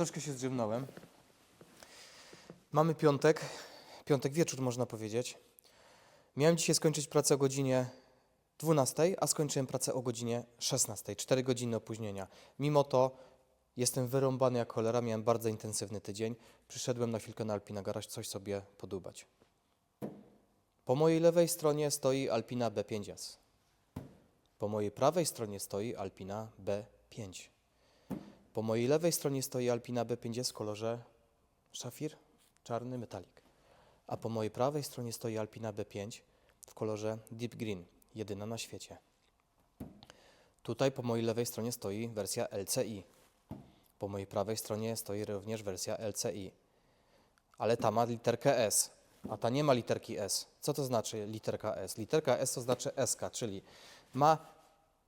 Troszkę się zdrzemnąłem. Mamy piątek, piątek wieczór można powiedzieć. Miałem dzisiaj skończyć pracę o godzinie 12, a skończyłem pracę o godzinie 16, 4 godziny opóźnienia. Mimo to jestem wyrąbany jak cholera, miałem bardzo intensywny tydzień. Przyszedłem na chwilkę na Alpina Garage coś sobie podubać. Po mojej lewej stronie stoi Alpina B5S. Po mojej prawej stronie stoi Alpina B5. Po mojej lewej stronie stoi Alpina B5S w kolorze szafir, czarny metalik. A po mojej prawej stronie stoi Alpina B5 w kolorze deep green, jedyna na świecie. Tutaj po mojej lewej stronie stoi wersja LCI. Po mojej prawej stronie stoi również wersja LCI. Ale ta ma literkę S, a ta nie ma literki S. Co to znaczy literka S? Literka S to znaczy SK, czyli ma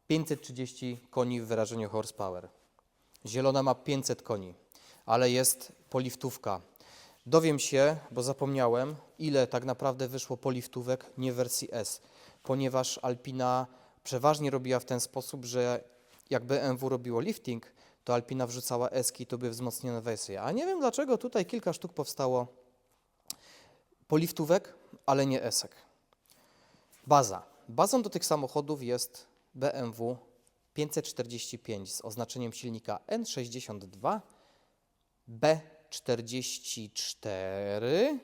530 koni w wyrażeniu horsepower. Zielona ma 500 koni, ale jest poliftówka. Dowiem się, bo zapomniałem, ile tak naprawdę wyszło poliftówek nie w wersji S, ponieważ Alpina przeważnie robiła w ten sposób, że jak BMW robiło lifting, to Alpina wrzucała eski, to były wzmocnione wersje. A nie wiem dlaczego tutaj kilka sztuk powstało poliftówek, ale nie esek. Baza. Bazą do tych samochodów jest BMW 545 z oznaczeniem silnika N62 B44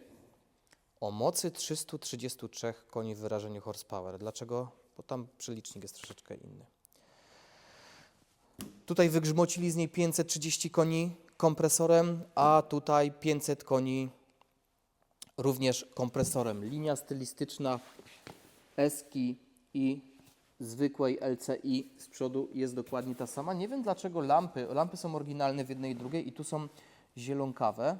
o mocy 333 koni w wyrażeniu horsepower. Dlaczego? Bo tam przelicznik jest troszeczkę inny. Tutaj wygrzmocili z niej 530 koni kompresorem, a tutaj 500 koni również kompresorem. Linia stylistyczna Eski i zwykłej LCI z przodu jest dokładnie ta sama. Nie wiem dlaczego lampy, lampy są oryginalne w jednej i drugiej i tu są zielonkawe,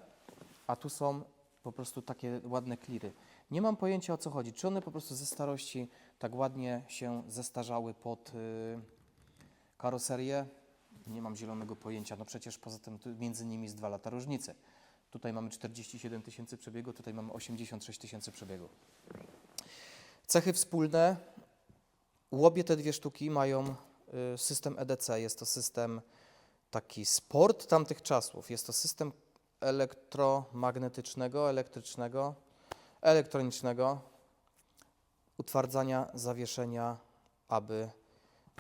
a tu są po prostu takie ładne kliry. Nie mam pojęcia o co chodzi. Czy one po prostu ze starości tak ładnie się zestarzały pod y, karoserię? Nie mam zielonego pojęcia. No przecież poza tym między nimi jest dwa lata różnicy. Tutaj mamy 47 tysięcy przebiegu, tutaj mamy 86 tysięcy przebiegu. Cechy wspólne. Łobie te dwie sztuki mają y, system EDC. Jest to system taki sport tamtych czasów. Jest to system elektromagnetycznego, elektrycznego, elektronicznego utwardzania zawieszenia, aby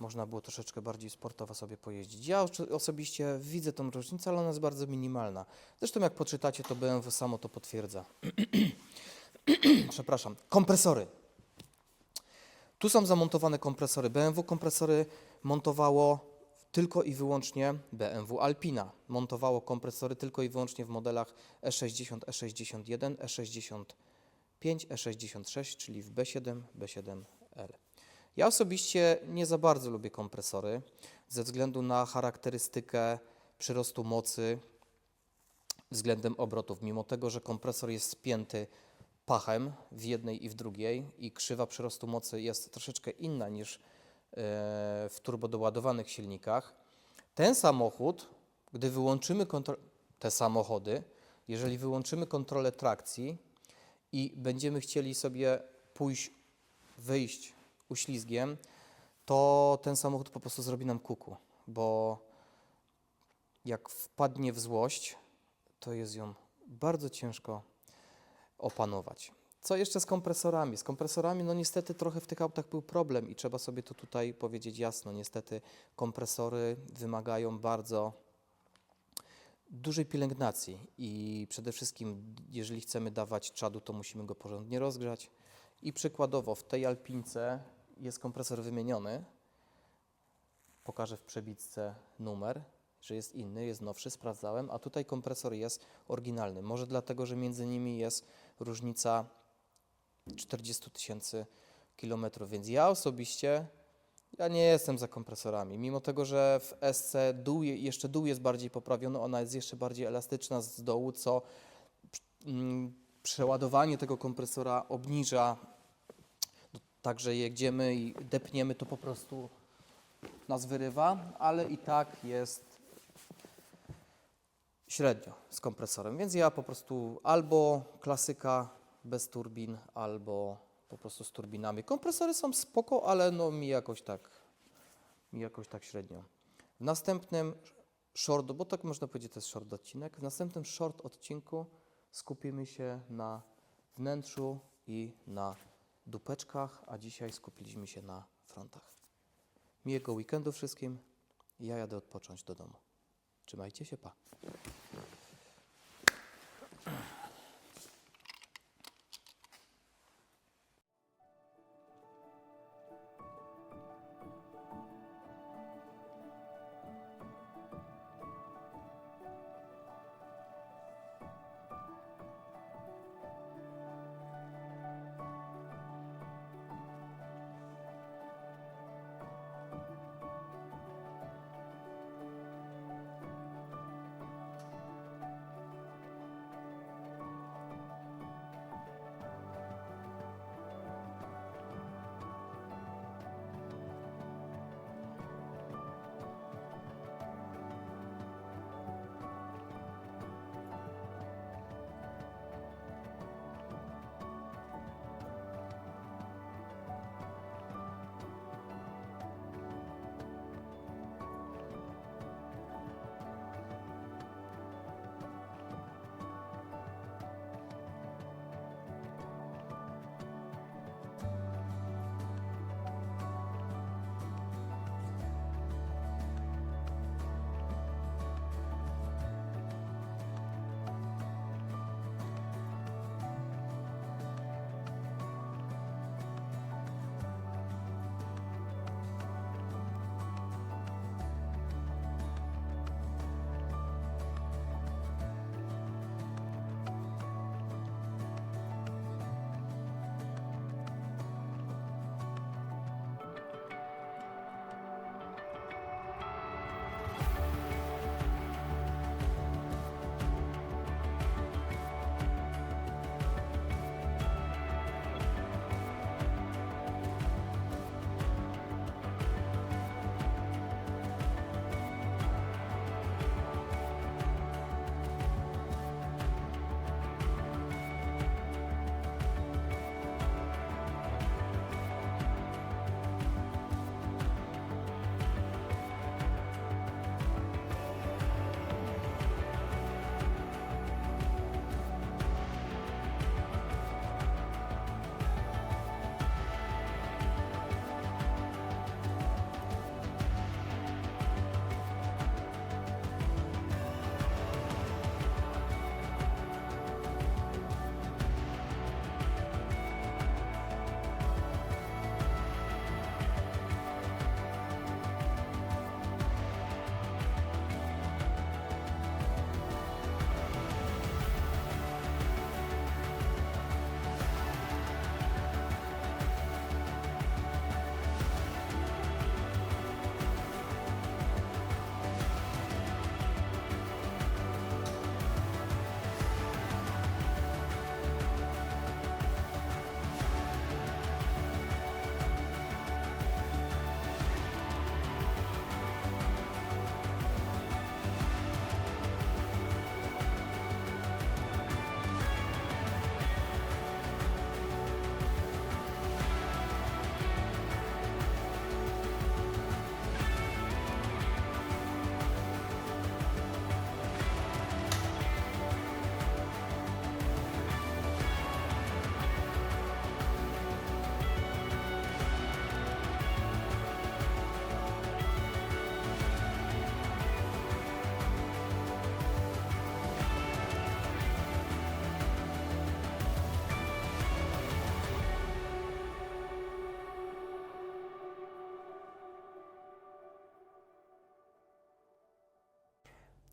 można było troszeczkę bardziej sportowo sobie pojeździć. Ja osobiście widzę tą różnicę, ale ona jest bardzo minimalna. Zresztą jak poczytacie, to BMW samo to potwierdza. Przepraszam. Kompresory. Tu są zamontowane kompresory. BMW kompresory montowało tylko i wyłącznie BMW Alpina. Montowało kompresory tylko i wyłącznie w modelach E E60, E61, E65, E66, czyli w B7, B7R. Ja osobiście nie za bardzo lubię kompresory ze względu na charakterystykę przyrostu mocy względem obrotów. Mimo tego, że kompresor jest spięty pachem w jednej i w drugiej i krzywa przyrostu mocy jest troszeczkę inna niż e, w turbodoładowanych silnikach, ten samochód, gdy wyłączymy kontro- te samochody, jeżeli wyłączymy kontrolę trakcji i będziemy chcieli sobie pójść, wyjść uślizgiem, to ten samochód po prostu zrobi nam kuku, bo jak wpadnie w złość, to jest ją bardzo ciężko opanować. Co jeszcze z kompresorami? Z kompresorami, no niestety trochę w tych autach był problem i trzeba sobie to tutaj powiedzieć jasno. Niestety kompresory wymagają bardzo dużej pielęgnacji i przede wszystkim, jeżeli chcemy dawać czadu, to musimy go porządnie rozgrzać. I przykładowo w tej Alpince jest kompresor wymieniony. Pokażę w przebitce numer, że jest inny, jest nowszy, sprawdzałem, a tutaj kompresor jest oryginalny. Może dlatego, że między nimi jest różnica 40 tysięcy kilometrów, więc ja osobiście ja nie jestem za kompresorami. Mimo tego, że w SC dół, je- jeszcze dół jest bardziej poprawiony, ona jest jeszcze bardziej elastyczna z dołu, co mm, przeładowanie tego kompresora obniża. No, Także jedziemy i depniemy, to po prostu nas wyrywa, ale i tak jest średnio z kompresorem. Więc ja po prostu albo klasyka bez turbin, albo po prostu z turbinami. Kompresory są spoko, ale no mi jakoś tak, mi jakoś tak średnio. W następnym short, bo tak można powiedzieć, to jest short odcinek. W następnym short odcinku skupimy się na wnętrzu i na dupeczkach, a dzisiaj skupiliśmy się na frontach. Miłego weekendu wszystkim. Ja jadę odpocząć do domu. Trzymajcie się, pa.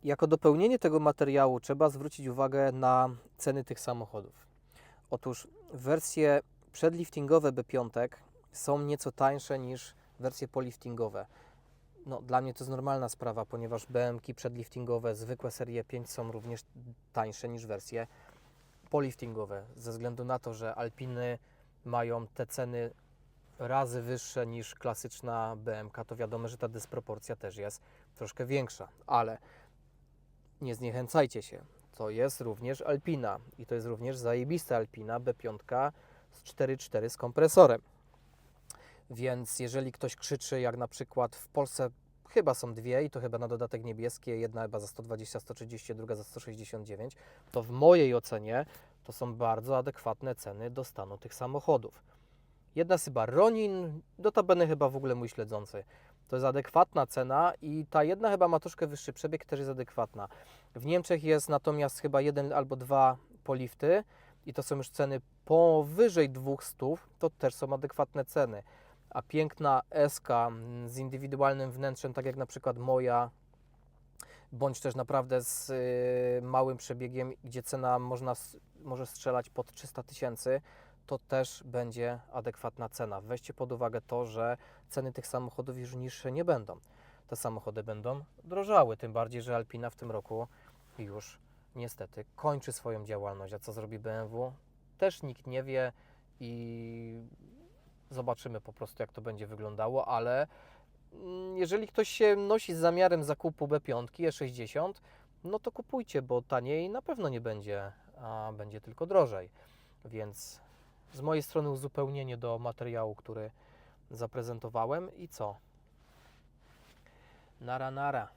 Jako dopełnienie tego materiału trzeba zwrócić uwagę na ceny tych samochodów. Otóż wersje przedliftingowe B5 są nieco tańsze niż wersje poliftingowe. No, dla mnie to jest normalna sprawa, ponieważ BMki przedliftingowe, zwykłe serie 5 są również tańsze niż wersje poliftingowe, ze względu na to, że Alpiny mają te ceny razy wyższe niż klasyczna BMK, to wiadomo, że ta dysproporcja też jest troszkę większa, ale nie zniechęcajcie się. To jest również Alpina i to jest również zajebista Alpina B5 z 4.4 z kompresorem. Więc jeżeli ktoś krzyczy, jak na przykład w Polsce chyba są dwie i to chyba na dodatek niebieskie, jedna chyba za 120, 130, druga za 169, to w mojej ocenie to są bardzo adekwatne ceny do stanu tych samochodów. Jedna jest chyba Ronin, notabene chyba w ogóle mój śledzący. To jest adekwatna cena i ta jedna chyba ma troszkę wyższy przebieg, też jest adekwatna. W Niemczech jest natomiast chyba jeden albo dwa polifty i to są już ceny powyżej 200, to też są adekwatne ceny. A piękna SK z indywidualnym wnętrzem, tak jak na przykład moja, bądź też naprawdę z y, małym przebiegiem, gdzie cena można, może strzelać pod 300 tysięcy, to też będzie adekwatna cena. Weźcie pod uwagę to, że ceny tych samochodów już niższe nie będą. Te samochody będą drożały, tym bardziej, że Alpina w tym roku już niestety kończy swoją działalność. A co zrobi BMW? Też nikt nie wie i zobaczymy po prostu, jak to będzie wyglądało, ale mm, jeżeli ktoś się nosi z zamiarem zakupu B5, E60, no to kupujcie, bo taniej na pewno nie będzie, a będzie tylko drożej. Więc z mojej strony uzupełnienie do materiału, który zaprezentowałem i co? Nara, nara.